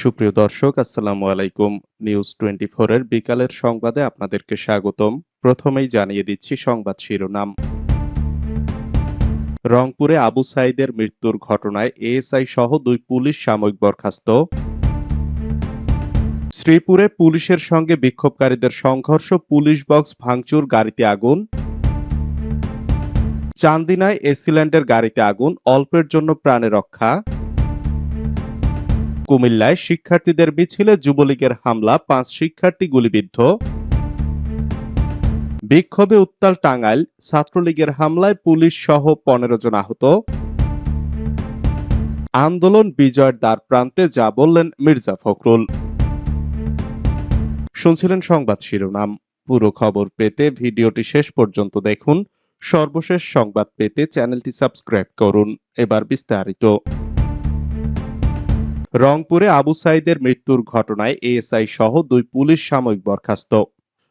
সুপ্রিয় দর্শক, আসসালামু আলাইকুম। নিউজ টোয়েন্টি এর বিকালের সংবাদে আপনাদেরকে স্বাগতম। প্রথমেই জানিয়ে দিচ্ছি সংবাদ শিরোনাম। রংপুরে আবু সাইদের মৃত্যুর ঘটনায় এএসআই সহ দুই পুলিশ সাময়িক বরখাস্ত। শ্রীপুরে পুলিশের সঙ্গে বিক্ষোভকারীদের সংঘর্ষ, পুলিশ বক্স ভাঙচুর, গাড়িতে আগুন। চান্দিনায় এসিল্যান্ডের গাড়িতে আগুন, অল্পের জন্য প্রাণে রক্ষা। কুমিল্লায় শিক্ষার্থীদের মিছিলে যুবলীগের হামলা, পাঁচ শিক্ষার্থী গুলিবিদ্ধ। বিক্ষোভে উত্তাল টাঙ্গাইল, ছাত্রলীগের হামলায় পুলিশ সহ পনেরো জন আহত। আন্দোলন বিজয়ের দ্বার প্রান্তে, যা বললেন মির্জা ফখরুল। শুনছিলেন সংবাদ শিরোনাম। পুরো খবর পেতে ভিডিওটি শেষ পর্যন্ত দেখুন। সর্বশেষ সংবাদ পেতে চ্যানেলটি সাবস্ক্রাইব করুন। এবার বিস্তারিত। রংপুরে আবু সাইদের মৃত্যুর ঘটনায় এএসআই সহ দুই পুলিশ সাময়িক বরখাস্ত।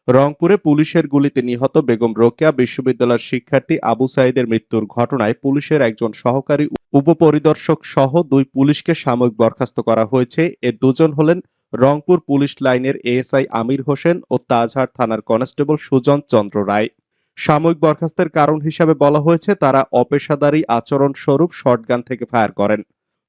রংপুরে পুলিশের গুলিতে নিহত বেগম রোকেয়া বিশ্ববিদ্যালয়ের শিক্ষার্থী আবু সাইদের মৃত্যুর ঘটনায় পুলিশের একজন সহকারী উপপরিদর্শক সহ দুই পুলিশকে সাময়িক বরখাস্ত করা হয়েছে। এ দুজন হলেন রংপুর পুলিশ লাইনের এএসআই আমির হোসেন ও তাজহাট থানার কনস্টেবল সুজন চন্দ্র রায়। সাময়িক বরখাস্তের কারণ হিসাবে বলা হয়েছে, তারা অপেশাদারী আচরণ স্বরূপ শটগান থেকে ফায়ার করেন।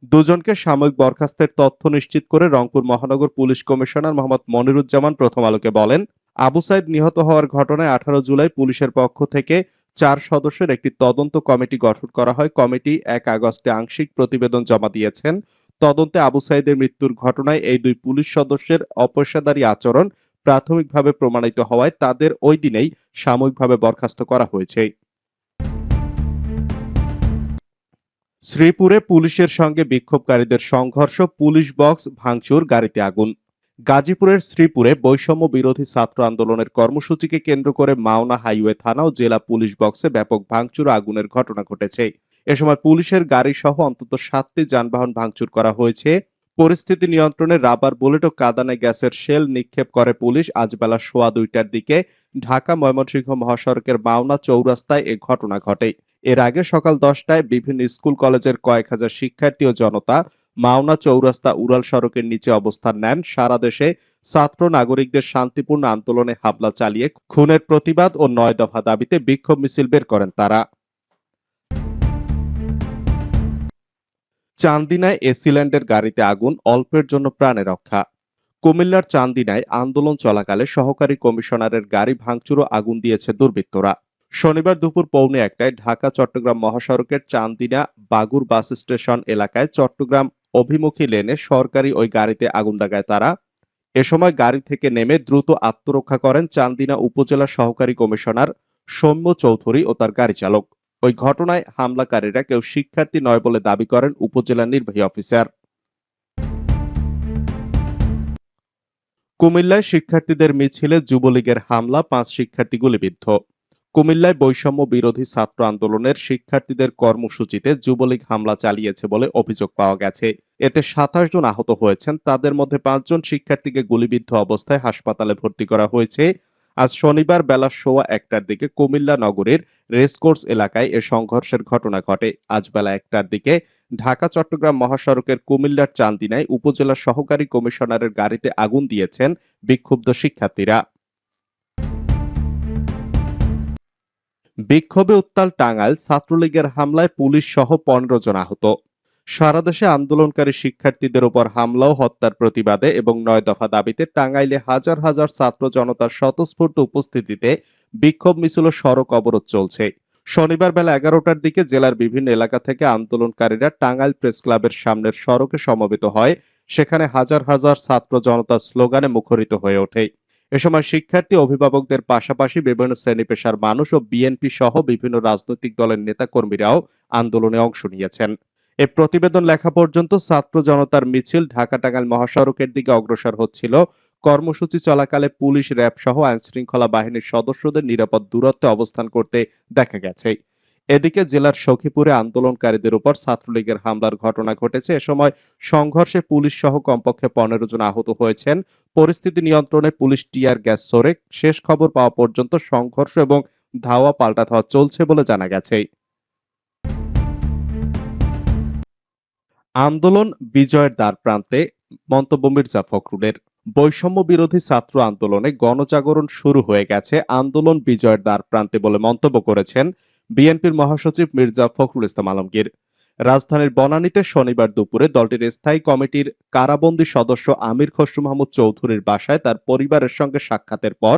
দুজনকে সাময়িক বরখাস্তের তথ্য নিশ্চিত করে রংপুর মহানগর পুলিশ কমিশনার মোহাম্মদ মনিরুজ্জামান প্রথম আলোকে বলেন, আবু সাইদ নিহত হওয়ার ঘটনায় আঠারো জুলাই পুলিশের পক্ষ থেকে চার সদস্যের একটি তদন্ত কমিটি গঠন করা হয়। কমিটি এক আগস্টে আংশিক প্রতিবেদন জমা দিয়েছেন। তদন্তে আবু সাইদের মৃত্যুর ঘটনায় এই দুই পুলিশ সদস্যের অপেশাদারী আচরণ প্রাথমিকভাবে প্রমাণিত হওয়ায় তাদের ওই দিনেই সাময়িকভাবে বরখাস্ত করা হয়েছে। শ্রীপুরে পুলিশের সঙ্গে বিক্ষোভকারীদের সংঘর্ষ, পুলিশ বক্স ভাঙচুর, গাড়িতে আগুন। গাজীপুরের শ্রীপুরে বৈষম্য বিরোধী ছাত্র আন্দোলনের কর্মসূচিকে কেন্দ্র করে মাওনা হাইওয়ে থানা ও জেলা পুলিশ বক্সে ব্যাপক ভাঙচুর আগুনের ঘটনা ঘটেছে। এ সময় পুলিশের গাড়ি সহ অন্তত সাতটি যানবাহন ভাঙচুর করা হয়েছে। পরিস্থিতি নিয়ন্ত্রণে রাবার বুলেট ও কাদানে গ্যাসের শেল নিক্ষেপ করে পুলিশ। আজ বেলা সোয়া দুইটার দিকে ঢাকা ময়মনসিংহ মহাসড়কের মাওনা চৌরাস্তায় এ ঘটনা ঘটে। এর আগে সকাল দশটায় বিভিন্ন স্কুল কলেজের কয়েক হাজার শিক্ষার্থী ও জনতা মাওনা চৌরাস্তা উড়াল সড়কের নিচে অবস্থান নেন। সারা দেশে ছাত্র নাগরিকদের শান্তিপূর্ণ আন্দোলনে হামলা চালিয়ে খুনের প্রতিবাদ ও নয় দফা দাবিতে বিক্ষোভ মিছিল বের করেন তারা। চান্দিনায় এসিল্যান্ডের গাড়িতে আগুন, অল্পের জন্য প্রাণে রক্ষা। কুমিল্লার চান্দিনায় আন্দোলন চলাকালে সহকারী কমিশনারের গাড়ি ভাঙচুর ও আগুন দিয়েছে দুর্বৃত্তরা। শনিবার দুপুর পৌনে একটায় ঢাকা, চট্টগ্রাম মহাসড়কের চান্দিনা বাগুর বাস স্টেশন এলাকায় চট্টগ্রাম অভিমুখী লেনে সরকারি ওই গাড়িতে আগুন লাগায় তারা। এ সময় গাড়ি থেকে নেমে দ্রুত আত্মরক্ষা করেন চান্দিনা উপজেলা সহকারী কমিশনার সৌম্য চৌধুরী ও তার গাড়ি চালক। ওই ঘটনায় হামলাকারীরা কেউ শিক্ষার্থী নয় বলে দাবি করেন উপজেলা নির্বাহী অফিসার। কুমিল্লায় শিক্ষার্থীদের মিছিলে যুবলীগের হামলা, পাঁচ শিক্ষার্থী গুলিবিদ্ধ। কুমিল্লায় বৈষম্য বিরোধী ছাত্র আন্দোলনের শিক্ষার্থীদের কর্মসূচিতে যুবলীগ হামলা চালিয়েছে বলে অভিযোগ পাওয়া গেছে। এতে সাতাশ জন আহত হয়েছেন। তাদের মধ্যে পাঁচজন শিক্ষার্থীকে গুলিবিদ্ধ অবস্থায় হাসপাতালে ভর্তি করা হয়েছে। আজ শনিবার বেলা সোয়া একটার দিকে কুমিল্লা নগরীর রেসকোর্স এলাকায় এ সংঘর্ষের ঘটনা ঘটে। আজ বেলা একটার দিকে ঢাকা, চট্টগ্রাম মহাসড়কের কুমিল্লার চান্দিনায় উপজেলা সহকারী কমিশনারের গাড়িতে আগুন দিয়েছেন বিক্ষুব্ধ শিক্ষার্থীরা। বিক্ষোভে উত্তাল টাঙ্গাইল ছাত্রলীগের হামলায় পুলিশ সহ পনেরো জন আহত। সারা দেশে আন্দোলনকারী শিক্ষার্থীদের উপর হামলা ও হত্যার প্রতিবাদে এবং নয় দফা দাবিতে টাঙ্গাইলে হাজার হাজার ছাত্র জনতার স্বতঃস্ফূর্ত উপস্থিতিতে বিক্ষোভ মিছিল সড়ক অবরোধ চলছে। শনিবার বেলা এগারোটার দিকে জেলার বিভিন্ন এলাকা থেকে আন্দোলনকারীরা টাঙ্গাইল প্রেস ক্লাবের সামনের সড়কে সমবেত হয়, সেখানে হাজার হাজার ছাত্র জনতার স্লোগানে মুখরিত হয়ে ওঠে। এ সময় শিক্ষার্থী, অভিভাবকদের পাশাপাশি বিভিন্ন শ্রেণি পেশার মানুষ ও বিএনপি সহ বিভিন্ন রাজনৈতিক দলের নেতাকর্মীরাও আন্দোলনে অংশ নিয়েছেন। এ প্রতিবেদন লেখা পর্যন্ত ছাত্র জনতার মিছিল ঢাকা টাঙ্গাইল মহাসড়কের দিকে অগ্রসর হচ্ছিল। কর্মসূচি চলাকালে পুলিশ, র্যাব সহ আইনশৃঙ্খলা বাহিনীর সদস্যদের নিরাপদ দূরত্বে অবস্থান করতে দেখা গেছে। এদিকে জেলার সখীপুরে আন্দোলনকারীদের উপর ছাত্রলীগের হামলার ঘটনা ঘটেছে। এ সময় সংঘর্ষে পুলিশ সহ কমপক্ষে পনেরো জন আহত হয়েছেন। পরিস্থিতি নিয়ন্ত্রণে পুলিশ টিয়ার গ্যাস সরে শেষ খবর পাওয়া পর্যন্ত সংঘর্ষ এবং ধাওয়া পাল্টা ধাওয়া চলছে বলে জানা গেছে। আন্দোলন বিজয়ের দ্বার প্রান্তে, মন্তব্য মির্জা ফখরুলের। বৈষম্য বিরোধী ছাত্র আন্দোলনে গণজাগরণ শুরু হয়ে গেছে। আন্দোলন বিজয়ের দ্বার প্রান্তে বলে মন্তব্য করেছেন বিএনপির মহাসচিব মির্জা ফখরুল ইসলাম আলমগীর। রাজধানীর বনানীতে শনিবার দুপুরে দলটির স্থায়ী কমিটির কারাবন্দী সদস্য আমির খসরু মাহমুদ চৌধুরীর বাসায় তার পরিবারের সঙ্গে সাক্ষাতের পর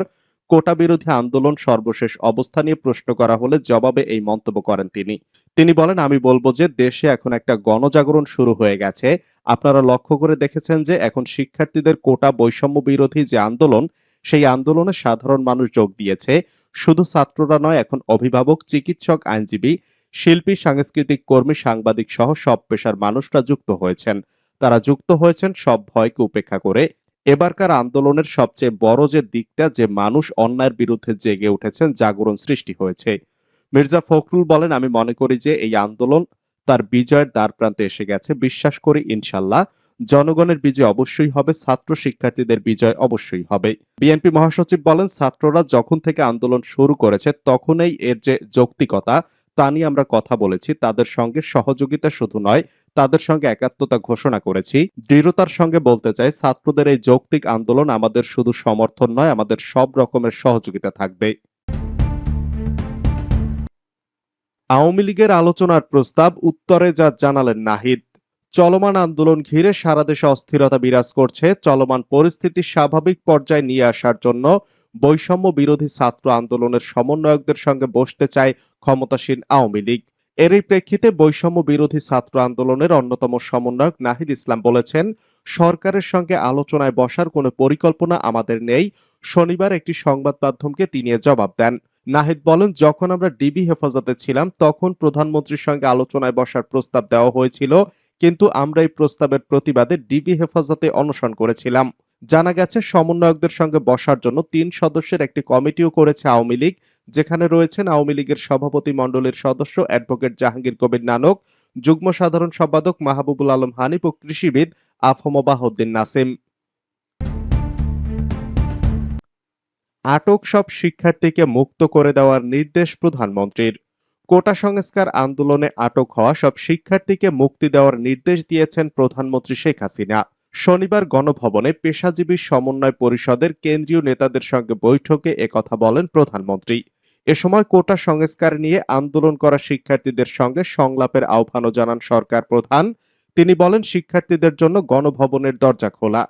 কোটা বিরোধী আন্দোলন সর্বশেষ অবস্থা নিয়ে প্রশ্ন করা হলে জবাবে এই মন্তব্য করেন তিনি। তিনি বলেন, আমি বলব যে দেশে এখন একটা গণজাগরণ শুরু হয়ে গেছে। আপনারা লক্ষ্য করে দেখেছেন যে এখন শিক্ষার্থীদের কোটা বৈষম্য বিরোধী যে আন্দোলন, সেই আন্দোলনে সাধারণ মানুষ যোগ দিয়েছে। শুধু ছাত্ররা নয়, এখন অভিভাবক, চিকিৎসক, আইনজীবী, শিল্পী, সাংস্কৃতিক কর্মী, সাংবাদিক সহ সব পেশার মানুষরা যুক্ত হয়েছেন। তারা যুক্ত হয়েছেন সব ভয়কে উপেক্ষা করে। এবারকার আন্দোলনের সবচেয়ে বড় যে দিকটা, যে মানুষ অন্যায়ের বিরুদ্ধে জেগে উঠেছেন, জাগরণ সৃষ্টি হয়েছে। মির্জা ফখরুল বলেন, আমি মনে করি যে এই আন্দোলন তার বিজয়ের দ্বার প্রান্তে এসে গেছে। বিশ্বাস করি, ইনশাল্লাহ জনগণের বিজয় অবশ্যই হবে, ছাত্র শিক্ষার্থীদের বিজয় অবশ্যই হবে। বিএনপি মহাসচিব বলেন, ছাত্ররা যখন থেকে আন্দোলন শুরু করেছে, তখনই এর যে যৌক্তিকতা, তা নিয়ে আমরা কথা বলেছি। তাদের সঙ্গে সহযোগিতা শুধু নয়, তাদের সঙ্গে একাত্মতা ঘোষণা করেছি। দৃঢ়তার সঙ্গে বলতে চাই, ছাত্রদের এই যৌক্তিক আন্দোলন আমাদের শুধু সমর্থন নয়, আমাদের সব রকমের সহযোগিতা থাকবে। আওয়ামী লীগের আলোচনার প্রস্তাব, উত্তরে যা জানালেন নাহিদ চলমান আন্দোলন ঘিরে সারা দেশে অস্থিরতা বিরাজ করছে। চলমান পরিস্থিতি স্বাভাবিক পর্যায়ে নিয়ে আসার জন্য বৈষম্য বিরোধী ছাত্র আন্দোলনের সমন্বয়কদের সঙ্গে বসতে চায় ক্ষমতাসীন আওয়ামী লীগ। এরই প্রেক্ষিতে বৈষম্য বিরোধী ছাত্র আন্দোলনের অন্যতম সমন্বয়ক নাহিদ ইসলাম বলেছেন, সরকারের সঙ্গে আলোচনায় বসার কোনো পরিকল্পনা আমাদের নেই। শনিবার একটি সংবাদ মাধ্যমকে তিনি জবাব দেন। নাহিদ বলেন, যখন আমরা ডিবি হেফাজতে ছিলাম, তখন প্রধানমন্ত্রীর সঙ্গে আলোচনায় বসার প্রস্তাব দেওয়া হয়েছিল। কিন্তু আমরা এই প্রস্তাবের প্রতিবাদে ডিবি হেফাজতে অনশন করেছিলাম। জানা গেছে, সমন্বয়কদের সঙ্গে বসার জন্য তিন সদস্যের একটি কমিটিও করেছে আওয়ামী লীগ, যেখানে রয়েছেন আওয়ামী লীগের সভাপতি মণ্ডলীর সদস্য অ্যাডভোকেট জাহাঙ্গীর কবির নানক, যুগ্ম সাধারণ সম্পাদক মাহবুবুল আলম হানিফ ও কৃষিবিদ আফম বাহউদ্দিন নাসিম। আটক সব শিক্ষার্থীকে মুক্ত করে দেওয়ার নির্দেশ প্রধানমন্ত্রীর। কোটা সংস্কার আন্দোলনে আটক হওয়া সব শিক্ষার্থীকে মুক্তি দেওয়ার নির্দেশ দিয়েছেন প্রধানমন্ত্রী শেখ হাসিনা। শনিবার গণভবনে পেশাজীবী সমন্বয় পরিষদের কেন্দ্রীয় নেতাদের সঙ্গে বৈঠকে একথা বলেন প্রধানমন্ত্রী। এ সময় কোটা সংস্কার নিয়ে আন্দোলন করা শিক্ষার্থীদের সঙ্গে সংলাপের আহ্বানও জানান সরকার প্রধান। তিনি বলেন, শিক্ষার্থীদের জন্য গণভবনের দরজা খোলা।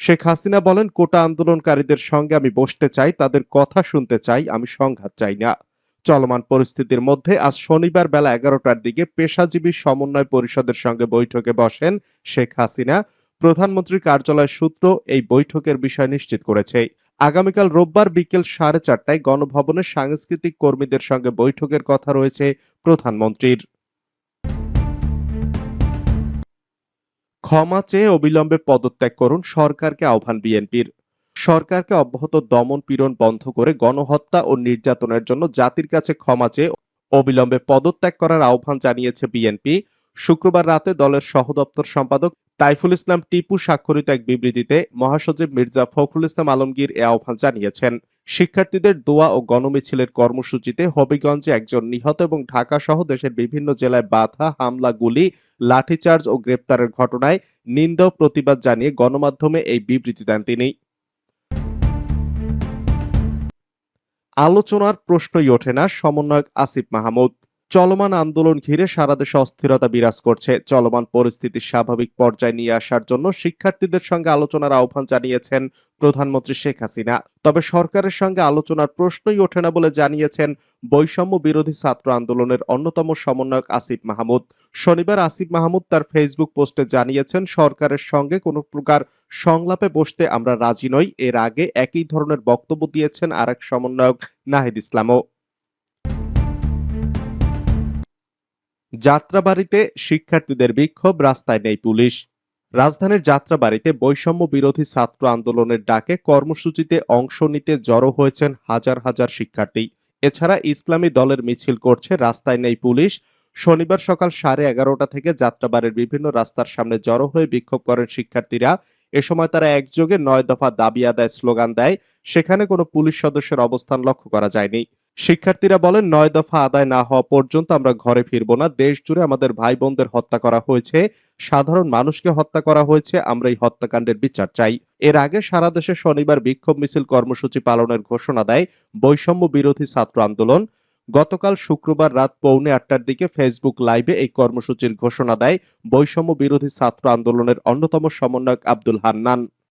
শেখ হাসিনা বলেন, কোটা আন্দোলনকারীদের সঙ্গে আমি বসতে চাই, তাদের কথা শুনতে চাই, আমি সংঘাত চাই না। চলমান পরিস্থিতির মধ্যে আজ শনিবার বেলা এগারোটার দিকে পেশাজীবী সমন্বয় পরিষদের সঙ্গে বৈঠকে বসেন শেখ হাসিনা। প্রধানমন্ত্রীর কার্যালয় সূত্র এই বৈঠকের বিষয় নিশ্চিত করেছে। আগামীকাল রোববার বিকেল সাড়ে চারটায় গণভবনে সাংস্কৃতিক কর্মীদের সঙ্গে বৈঠকের কথা রয়েছে প্রধানমন্ত্রীর। ক্ষমা চেয়ে অবিলম্বে পদত্যাগ করুন সরকারকে আহ্বান বিএনপির। সরকারকে অব্যাহত দমন পীড়ন বন্ধ করে গণহত্যা ও নির্যাতনের জন্য জাতির কাছে ক্ষমা চেয়ে অবিলম্বে পদত্যাগ করার আহ্বান জানিয়েছে বিএনপি। শুক্রবার রাতে দলের সহদপ্তর সম্পাদক তাইফুল ইসলাম টিপু স্বাক্ষরিত এক বিবৃতিতে মহাসচিব মির্জা ফখরুল ইসলাম আলমগীর এ আহ্বান জানিয়েছেন। শিক্ষার্থীদের দোয়া ও গণমিছিলের কর্মসূচিতে হবিগঞ্জে একজন নিহত এবং ঢাকা সহ দেশের বিভিন্ন জেলায় বাধা, হামলা, গুলি, লাঠিচার্জ ও গ্রেপ্তারের ঘটনায় নিন্দা প্রতিবাদ জানিয়ে গণমাধ্যমে এই বিবৃতি দেন তিনি। আলোচনার প্রশ্নই ওঠে না সমন্বয়ক আসিফ মাহমুদ। চলমান আন্দোলন ঘিরে সারা দেশে অস্থিরতা বিরাজ করছে। চলমান পরিস্থিতি স্বাভাবিক পর্যায়ে নিয়ে আসার জন্য শিক্ষার্থীদের সঙ্গে আলোচনার আহ্বান জানিয়েছেন প্রধানমন্ত্রী শেখ হাসিনা। তবে সরকারের সঙ্গে আলোচনার প্রশ্নই ওঠে না বলে জানিয়েছেন বৈষম্য বিরোধী ছাত্র আন্দোলনের অন্যতম সমন্বয়ক আসিফ মাহমুদ। শনিবার আসিফ মাহমুদ তার ফেসবুক পোস্টে জানিয়েছেন, সরকারের সঙ্গে কোনো প্রকার সংলাপে বসতে আমরা রাজি নই। এর আগে একই ধরনের বক্তব্য দিয়েছেন আরেক সমন্বয়ক নাহিদ ইসলামও। যাত্রাবাড়িতে শিক্ষার্থীদের বিক্ষোভ, রাস্তায় নেই পুলিশ। রাজধানীর যাত্রাবাড়িতে বৈষম্য বিরোধী ছাত্র আন্দোলনের ডাকে কর্মসূচিতে অংশ নিতে জড়ো হয়েছেন হাজার হাজার শিক্ষার্থী। এছাড়া ইসলামী দলের মিছিল করছে, রাস্তায় নেই পুলিশ। শনিবার সকাল সাড়ে এগারোটা থেকে যাত্রাবাড়ির বিভিন্ন রাস্তার সামনে জড়ো হয়ে বিক্ষোভ করেন শিক্ষার্থীরা। এ সময় তারা একযোগে নয় দফা দাবি আদায় স্লোগান দেয়। সেখানে কোনো পুলিশ সদস্যের অবস্থান লক্ষ্য করা যায়নি। শিক্ষার্থীরা বলেন, নয় দফা আদায় না হওয়া পর্যন্ত আমরা ঘরে ফিরব না। দেশ জুড়ে আমাদের ভাই বোনদের হত্যা করা হয়েছে, সাধারণ মানুষকে হত্যা করা হয়েছে, আমরা এই হত্যাকাণ্ডের বিচার চাই। এর আগে সারা দেশে শনিবার বিক্ষোভ মিছিল কর্মসূচি পালনের ঘোষণা দেয় বৈষম্য বিরোধী ছাত্র আন্দোলন। গতকাল শুক্রবার রাত পৌনে আটটার দিকে ফেসবুক লাইভে এই কর্মসূচির ঘোষণা দেয় বৈষম্য বিরোধী ছাত্র আন্দোলনের অন্যতম সমন্বয়ক আব্দুল হান্নান।